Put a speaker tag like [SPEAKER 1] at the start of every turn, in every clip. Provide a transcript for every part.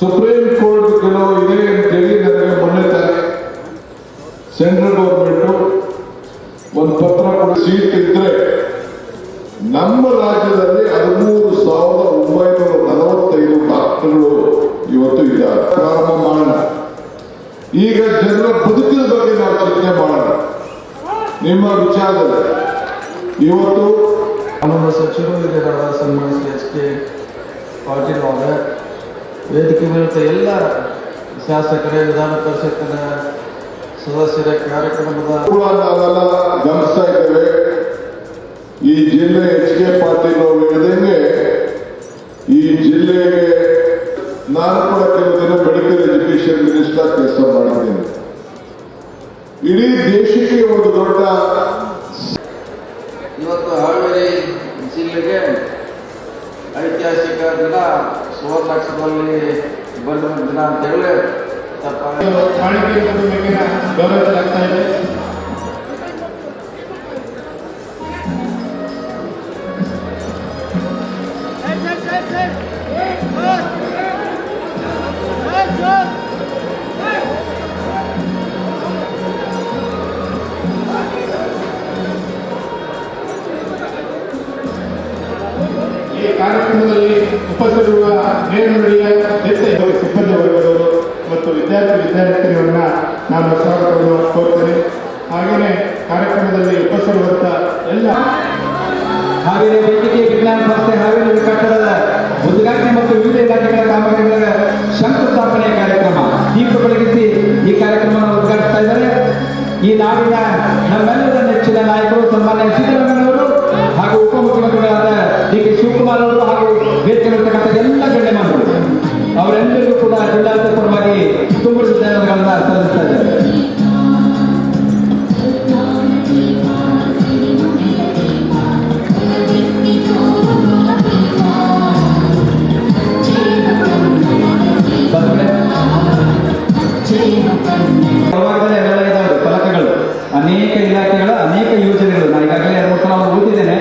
[SPEAKER 1] Supreme court ಕೆಲವು ಇದೆ ಅಂತೇಳಿ ನನಗೆ ಮೊನ್ನೆ ಸೆಂಟ್ರಲ್ ಗೌರ್ಮೆಂಟ್ ಒಂದು ಪತ್ರ ಸೀಟ್ ಇದ್ರೆ ನಮ್ಮ ರಾಜ್ಯದಲ್ಲಿ ಹದಿಮೂರು ಸಾವಿರದ ಒಂಬೈನೂರ ನಲವತ್ತೈದು ಡಾಕ್ಟರ್ಗಳು ಇವತ್ತು ಇದ್ದಾರೆ. ಪ್ರಾರಂಭ ಮಾಡೋಣ. ಈಗ ಜನರ ಬದುಕಿನ ಬಗ್ಗೆ ನಾವು ಚರ್ಚೆ ಮಾಡೋಣ. ನಿಮ್ಮ ವಿಚಾರದಲ್ಲಿ ಇವತ್ತು
[SPEAKER 2] ನಮ್ಮ ಸಚಿವರು ಹಿರಿಯರಾದ ಸನ್ಮಾನಿಸಿ ಎಸ್ ಕೆ. ಪಾಟೀಲ್ ಅವರ. ವೇದಿಕೆ ಮೇಲಿದ್ದ ಎಲ್ಲ ಶಾಸಕರೇ ವಿಧಾನ ಪರಿಷತ್ತಿನ ಸದಸ್ಯರ ಕಾರ್ಯಕ್ರಮದ
[SPEAKER 1] ನಾವೆಲ್ಲ ಗಮನಿಸ್ತಾ ಇದ್ದೇವೆ. ಈ ಜಿಲ್ಲೆ ಎಚ್. ಕೆ. ಪಾಟೀಲ್ ಅವರು ಹೇಳಿದಂಗೆ ಈ ಜಿಲ್ಲೆಗೆ ನಾನು ಕೂಡ ಕೆಲವು ಎಜುಕೇಶನ್ ಮಿನಿಸ್ಟರ್ ಕೆಲಸ ಮಾಡಿದ್ದೇನೆ ಇಡೀ ದೇಶಕ್ಕೆ ಒಂದು ದೊಡ್ಡ
[SPEAKER 2] ಇವತ್ತು ಹಾವೇರಿ ಜಿಲ್ಲೆಗೆ ಐತಿಹಾಸಿಕ ದಿನ, ಸುವರ್ಣಾಕ್ಷರದಲ್ಲಿ ಬಂದ ದಿನ ಅಂತ ಹೇಳಿ
[SPEAKER 3] ಗೌರವಿಸಲಾಗ್ತಾ ಇದೆ ಕಾರ್ಯಕ್ರಮದಲ್ಲಿ ಉಪಸ್ಥಿತಿರುವ ಮೇಲ್ಮಡಿಯ ಸಿಬ್ಬಂದಿ ವರ್ಗದವರು ಮತ್ತು ವಿದ್ಯಾರ್ಥಿ ವಿದ್ಯಾರ್ಥಿನಿಯರನ್ನ ನಾನು ಸ್ವಾಗತವನ್ನು ಕೋರ್ತೇನೆ. ಹಾಗೆಯೇ ಕಾರ್ಯಕ್ರಮದಲ್ಲಿ ಉಪಸ್ಥಿತಿರುವಂತ ಎಲ್ಲ
[SPEAKER 4] ಹಾವೇರಿ ವೈದ್ಯಕೀಯ ವಿಜ್ಞಾನ ಸಂಸ್ಥೆ ಹಾವೇರಿ ಕಟ್ಟಡದ ಉದ್ಘಾಟನೆ ಮತ್ತು ವಿವಿಧ ಇಲಾಖೆಗಳ ಕಾಮಗಾರಿಗಳ ಶಂಕುಸ್ಥಾಪನೆ ಕಾರ್ಯಕ್ರಮ. ದೀಪ ಬೆಳಗಿಸಿ ಈ ಕಾರ್ಯಕ್ರಮವನ್ನು ಉದ್ಘಾಟಿಸ್ತಾ ಇದ್ದಾರೆ. ಈ ನಾಡಿನ ನಮ್ಮೆಲ್ಲರ ನೆಚ್ಚಿನ ನಾಯಕರು, ಸನ್ಮಾನ್ಯ ಸಿದ್ದರಾಮಯ್ಯನವರು ಫಲಕಗಳು. ಅನೇಕ ಇಲಾಖೆಗಳ ಅನೇಕ ಯೋಜನೆಗಳು. ನಾನು ಈಗಾಗಲೇ ಎರಡು ಮೂರು ಸಲ ಓದಿದ್ದೇನೆ.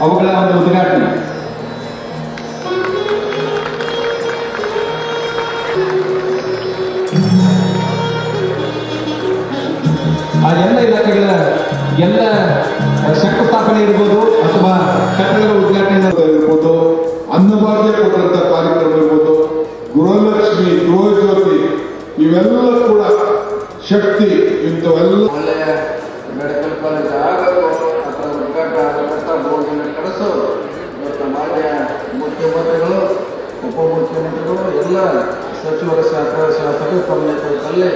[SPEAKER 4] ಅವುಗಳ ಒಂದು ಉದ್ಘಾಟನೆ. ಆ ಎಲ್ಲ ಇಲಾಖೆಗಳ ಎಲ್ಲ ಶಂಕುಸ್ಥಾಪನೆ ಇರ್ಬೋದು ಅಥವಾ ಶಕ್ತಿ ಇಂಥವೆಲ್ಲ ಒಳ್ಳೆಯ ಮೆಡಿಕಲ್ ಕಾಲೇಜ್ ಆಗಬೇಕು. ಅಥವಾ ಉದ್ಘಾಟನೆ
[SPEAKER 1] ಆಗಬೇಕಂತ ಬೋರ್ಡಿನ ಕಳಿಸೋರು ಇವತ್ತು ಮಾನ್ಯ ಮುಖ್ಯಮಂತ್ರಿಗಳು, ಉಪಮುಖ್ಯಮಂತ್ರಿಗಳು, ಎಲ್ಲ ಸಚಿವರು ಶಾಸಕ ಶಾಸಕರು
[SPEAKER 2] ತಮ್ಮ ಕೈಯಲ್ಲಿ